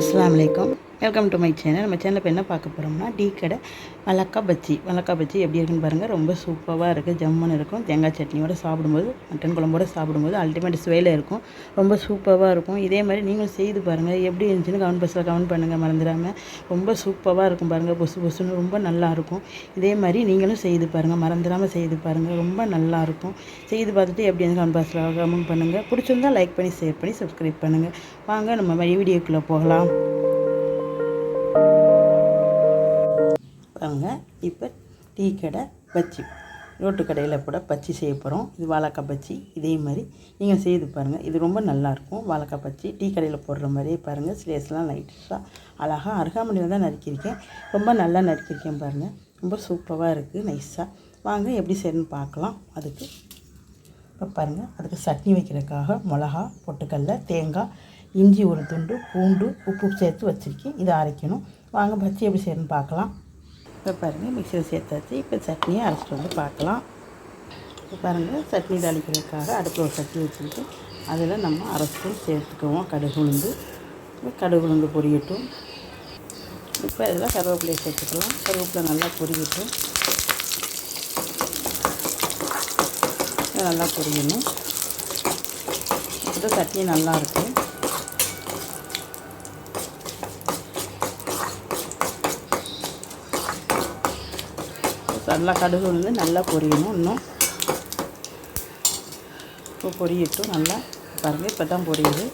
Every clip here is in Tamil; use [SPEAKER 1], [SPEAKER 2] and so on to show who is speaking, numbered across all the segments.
[SPEAKER 1] അസ്സാം വലൈക്കും வெல்கம் டு மை சேனல் நம்ம சேனலில் இப்போ என்ன பார்க்க போகிறோம்னா டீ கடை வலக்கா பஜ்ஜி. வலக்கா பஜ்ஜி எப்படி இருக்குன்னு பாருங்கள் ரொம்ப சூப்பராக இருக்குது ஜம்முன்னு இருக்கும். தேங்காய் சட்னியோட சாப்பிடும்போது மட்டன் குழம்போட சாப்பிடும்போது அல்டிமேட் சுவையில் இருக்கும். ரொம்ப சூப்பராக இருக்கும். இதே மாதிரி நீங்களும் செய்து பாருங்கள் எப்படி இருந்துச்சுன்னு கமெண்ட் பஸ்ஸில் கமெண்ட் பண்ணுங்கள் மறந்துடாமல் ரொம்ப சூப்பராக இருக்கும் பாருங்கள் பொசு பொசுன்னு ரொம்ப நல்லா இருக்கும். இதே மாதிரி நீங்களும் செய்து பாருங்கள் மறந்துடாமல் செய்து பாருங்கள் ரொம்ப நல்லாயிருக்கும் செய்து பார்த்துட்டு எப்படி இருந்து கமெண்ட் பஸ்ஸில் கமெண்ட் பண்ணுங்கள் பிடிச்சிருந்தா லைக் பண்ணி ஷேர் பண்ணி சப்ஸ்கிரைப் பண்ணுங்கள் வாங்க நம்ம வீடியோக்குள்ளே போகலாம். வாங்க. இப்போ டீ கடை பஜ்ஜி. ரோட்டு கடையில் கூட பஜ்ஜி செய்ய போகிறோம் இது வாழைக்காய் பஜ்ஜி இதே மாதிரி. நீங்கள் செய்து பாருங்கள் இது ரொம்ப நல்லாயிருக்கும் வாழைக்காய் பஜ்ஜி. டீ கடையில் போடுற மாதிரியே பாருங்கள் ஸ்லேஸ்லாம் லைட்டாக அழகாக அருகாமணியில் தான் நறுக்கியிருக்கேன். ரொம்ப நல்லா நறுக்கியிருக்கேன் பாருங்கள் ரொம்ப சூப்பராக இருக்குது நைஸாக வாங்க எப்படி செய்யணும்னு பார்க்கலாம். அதுக்கு இப்போ பாருங்கள் அதுக்கு சட்னி வைக்கிறதுக்காக மிளகா பொட்டுக்கடல தேங்காய் இஞ்சி ஒரு துண்டு பூண்டு உப்பு சேர்த்து வச்சுருக்கேன். இதை அரைக்கணும். வாங்க பஜ்ஜி எப்படி செய்யணும்னு பார்க்கலாம். இப்போ பாருங்கள் மிக்சியில் சேர்த்தாச்சு. இப்போ சட்னியை அரைச்சிட்டு வந்து பார்க்கலாம். இப்போ பாருங்கள் சட்னி தாளிக்கிறதுக்காக அடுப்பில் ஒரு சட்னி வச்சுக்கிட்டு அதில் நம்ம அரை ஸ்பூன் சேர்த்துக்குவோம். கடுகு உளுந்து. கடுகு உளுந்து பொரியட்டும். இப்போ இதில் கருவேப்பிலையை சேர்த்துக்கலாம். கருவேப்பிலை நல்லா பொரியட்டும். நல்லா பொரியணும். இப்போ சட்னி நல்லாயிருக்கும் நல்லா கடுகு வந்து நல்லா பொரியணும் இன்னும். இப்போ பொரியட்டும் நல்லா. பாருங்கள் இப்போ தான் பொரியுது.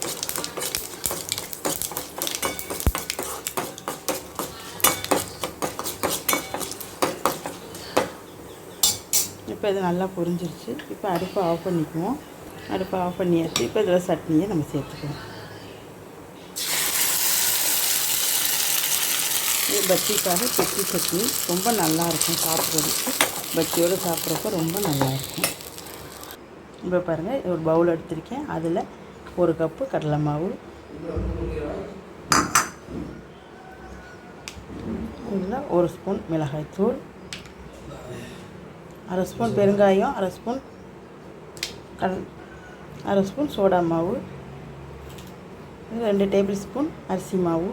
[SPEAKER 1] இப்போ இது நல்லா பொரிஞ்சிருச்சு. இப்போ அடுப்பை ஆஃப் பண்ணிக்குவோம். அடுப்பை ஆஃப் பண்ணியாச்சு. இப்போ இதில் சட்னியை நம்ம சேர்த்துக்குவோம் பஜ்ஜிக்காக சட்னி சட்னி ரொம்ப நல்லாயிருக்கும் சாப்பிட்றதுக்கு. பஜ்ஜியோடு சாப்பிட்றப்ப ரொம்ப நல்லாயிருக்கும். இப்போ பாருங்கள் ஒரு பவுல் எடுத்திருக்கேன். அதில் ஒரு கப்பு கடலை மாவு. இதில் ஒரு ஸ்பூன் மிளகாய்த்தூள் அரை ஸ்பூன் பெருங்காயம் அரை ஸ்பூன் கல் அரை ஸ்பூன் சோடா மாவு. ரெண்டு டேபிள் ஸ்பூன் அரிசி மாவு.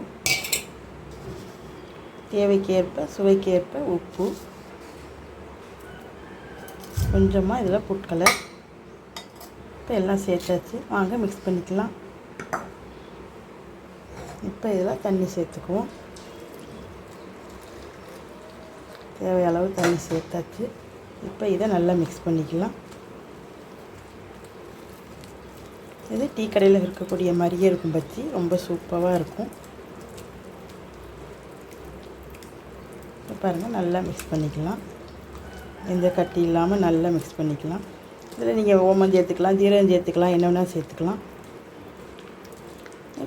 [SPEAKER 1] தேவைக்கேற்ப சுவைக்கேற்ப உப்பு. கொஞ்சமாக இதில் புட்களை இப்போ எல்லாம் சேர்த்தாச்சு. வாங்க மிக்ஸ் பண்ணிக்கலாம். இப்போ இதில் தண்ணி சேர்த்துக்குவோம். தேவையளவு தண்ணி சேர்த்தாச்சு. இப்போ இதை நல்லா மிக்ஸ் பண்ணிக்கலாம். இது டீ கடையில் இருக்கக்கூடிய மாதிரியே இருக்கும் பஜ்ஜி ரொம்ப சூப்பராக இருக்கும். பாருங்கள் நல்லா மிக்ஸ் பண்ணிக்கலாம். எந்த கட்டி இல்லாமல் நல்லா மிக்ஸ் பண்ணிக்கலாம். இதில் நீங்கள் ஓமம் சேர்த்துக்கலாம் ஜீரகம் சேர்த்துக்கலாம் என்ன வேணால் சேர்த்துக்கலாம்.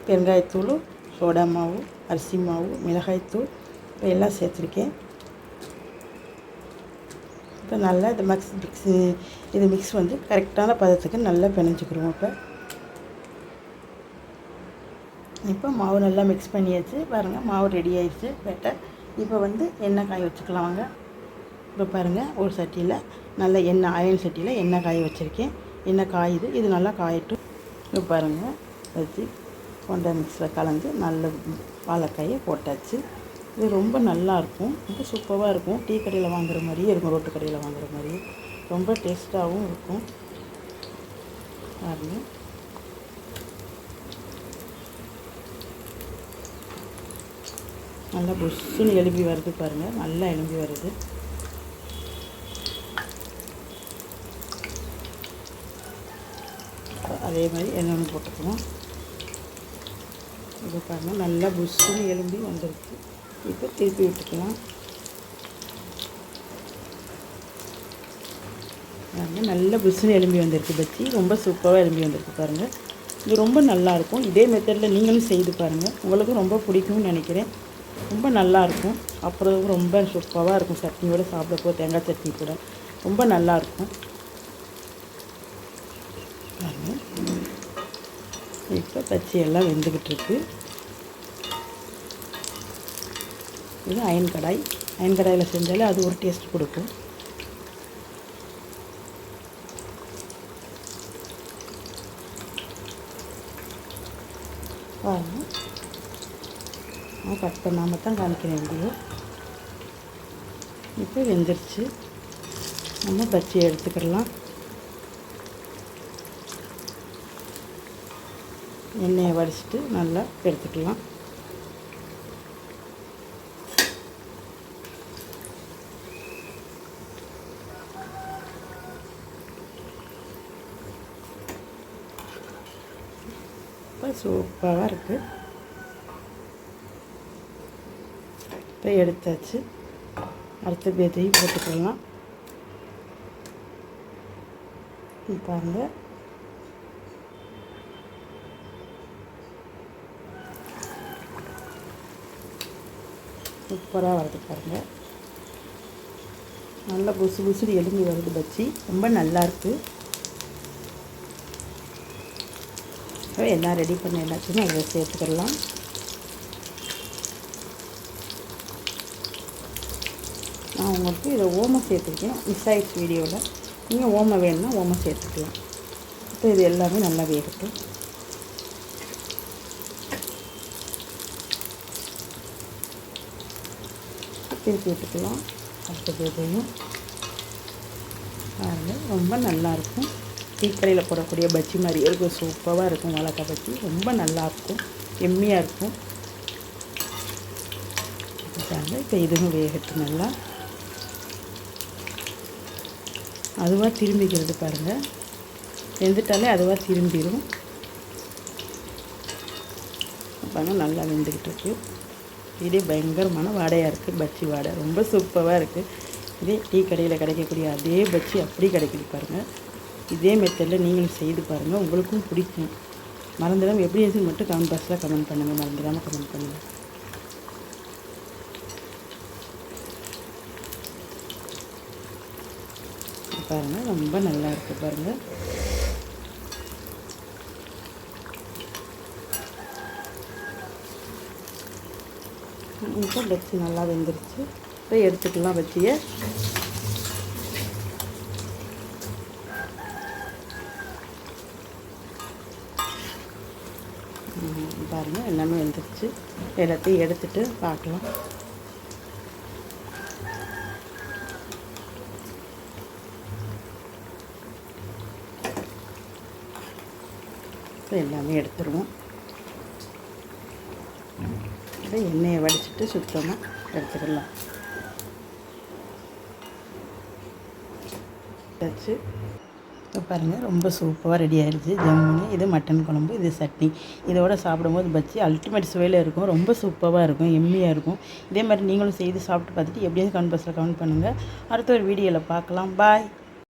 [SPEAKER 1] பெருங்காயத்தூள் சோடா மாவு அரிசி மாவு மிளகாய்த்தூள் இப்போ எல்லாம் சேர்த்துருக்கேன். இப்போ நல்லா இது மிக்ஸ் மிக்ஸ் இது மிக்ஸ் வந்து கரெக்டான பதத்துக்கு நல்லா பிணைஞ்சிக்கிறோம் இப்போ. இப்போ மாவு நல்லா மிக்ஸ் பண்ணியாச்சு. பாருங்கள் மாவு ரெடி ஆயிடுச்சு. பெட்டர் இப்போ வந்து எண்ணெய் காய வச்சுக்கலாம் வாங்க. இப்போ பாருங்கள் ஒரு சட்டியில் நல்ல எண்ணெய் ஆயன் சட்டியில் எண்ணெய் காய வச்சுருக்கேன். எண்ணெய் காயுது இது நல்லா காயட்டும். இப்போ பாருங்கள் வச்சு கொண்ட மிக்ஸில் கலந்து நல்ல வாழைக்காயை போட்டாச்சு. இது ரொம்ப நல்லாயிருக்கும் ரொம்ப சூப்பராக இருக்கும். டீ கடையில் வாங்குற மாதிரியே இருக்கும் ரோட்டு கடையில் வாங்குற மாதிரியே. ரொம்ப டேஸ்ட்டாகவும் இருக்கும். பாருங்கள் நல்லா புஷ்ஷுன்னு எலும்பி வருது பாருங்கள் நல்லா எலும்பி வருது. அதே மாதிரி என்னென்னு போட்டுக்குவோம் இது பாருங்கள் நல்லா புஷ்ஷுன்னு எலும்பி வந்துருக்கு இப்போ திருப்பி விட்டுக்கலாம். பாருங்கள் நல்ல புஷ்ஷுன்னு எலும்பி வந்திருக்கு பச்சி ரொம்ப சூப்பராக எலும்பி வந்திருக்கு பாருங்கள் இது ரொம்ப நல்லாயிருக்கும் இதே மெத்தடில் நீங்களும் செய்து பாருங்கள் உங்களுக்கும் ரொம்ப பிடிக்கும்னு நினைக்கிறேன். ரொம்ப நல்லாயிருக்கும். அப்புறம் ரொம்ப சூப்பராக இருக்கும் சட்னியோட சாப்பிடப்போ தேங்காய் சட்னி கூட. ரொம்ப நல்லாயிருக்கும். இப்போ பச்சி எல்லாம் வெந்துக்கிட்டு இருக்கு இது அயன் கடாய். அயன் கடாயில் செஞ்சாலே அது ஒரு டேஸ்ட் கொடுக்கும். பாருங்கள் நான் கட் பண்ணாமல் தான் காமிக்கிறேன் வீடியோ இப்போ வெந்துருச்சு. நம்ம பஜ்ஜியை எடுத்துக்கிடலாம் எண்ணெயை வடிச்சிட்டு நல்லா எடுத்துக்கலாம். இப்போ சூப்பராக இருக்குது இப்போ எடுத்தாச்சு. அடுத்த பேத்தையும் போட்டுக்கலாம். பாருங்கள் சூப்பராக வருது பாருங்கள் நல்லா புசு புசுடு எலும்பி வருது பச்சி. ரொம்ப நல்லாயிருக்கு எல்லாம் ரெடி பண்ண எல்லாத்தையும் அதில் சேர்த்துக்கலாம். நான் உங்களுக்கு இதை ஓமம் சேர்த்துருக்கேன். மிஸ் ஆயிடுச்சு வீடியோவில். நீங்கள் ஓமம் வேணும்னா ஓமம் சேர்த்துக்கலாம். இப்போ இது எல்லாமே நல்லா வேகட்டும். திருப்பி விட்டுக்கலாம். அடுத்தது இதையும் பாருங்கள் ரொம்ப நல்லாயிருக்கும் டீக்கடையில் போடக்கூடிய பஜ்ஜி மாதிரி இருக்கும். சூப்பராக இருக்கும். வளர்க்க பஜ்ஜி ரொம்ப நல்லாயிருக்கும் எம்மியாக இருக்கும். இப்போ இதுவும் வேகட்டும் நல்லா. அதுவாக திரும்பிக்கிறது பாருங்கள் வெந்துட்டாலே அதுவாக திரும்பிடும் பாருங்கள் நல்லா வெந்துக்கிட்டு இருக்கு. இதே பயங்கரமான வாடையாக இருக்குது பஜ்ஜி வாடை. ரொம்ப சூப்பராக இருக்குது இதே டீ கடையில் கிடைக்கக்கூடிய அதே பஜ்ஜி அப்படி கிடைக்குது பாருங்கள் இதே மெத்தடில் நீங்களும் செய்து பாருங்கள் உங்களுக்கும் பிடிக்கும். மறந்துடாமல் எப்படி இருக்குன்னு மட்டும் கமெண்ட் பாக்ஸில் கமெண்ட் பண்ணுங்கள் மறந்துடாமல் கமெண்ட் பண்ணுங்கள் பாருங்கள் ரொம்ப நல்லா இருக்குது பாருங்கள் இப்போ பச்சி நல்லா வெந்துருச்சு. இப்போ எடுத்துக்கலாம் பச்சியை பாருங்கள் எல்லாமே வெந்துருச்சு. எல்லாத்தையும் எடுத்துகிட்டு பார்க்கலாம். எல்லாமே எடுத்துருவோம். இப்போ எண்ணெயை வடிச்சிட்டு சுத்தமாக எடுத்துக்கலாம். வச்சு. இப்போ பாருங்கள் ரொம்ப சூப்பராக ரெடி ஆகிடுச்சு ஜம்முன்னு இது மட்டன் குழம்பு இது சட்னி. இதோட சாப்பிடும்போது பச்சி அல்டிமேட் சுவையில் இருக்கும். ரொம்ப சூப்பராக இருக்கும் எம்மியாக இருக்கும். இதே மாதிரி நீங்களும் செய்து சாப்பிட்டு பார்த்துட்டு எப்படியாவது கமெண்ட் பாக்ஸில் கமெண்ட் பண்ணுங்கள் அடுத்த ஒரு வீடியோவில் பார்க்கலாம். பாய்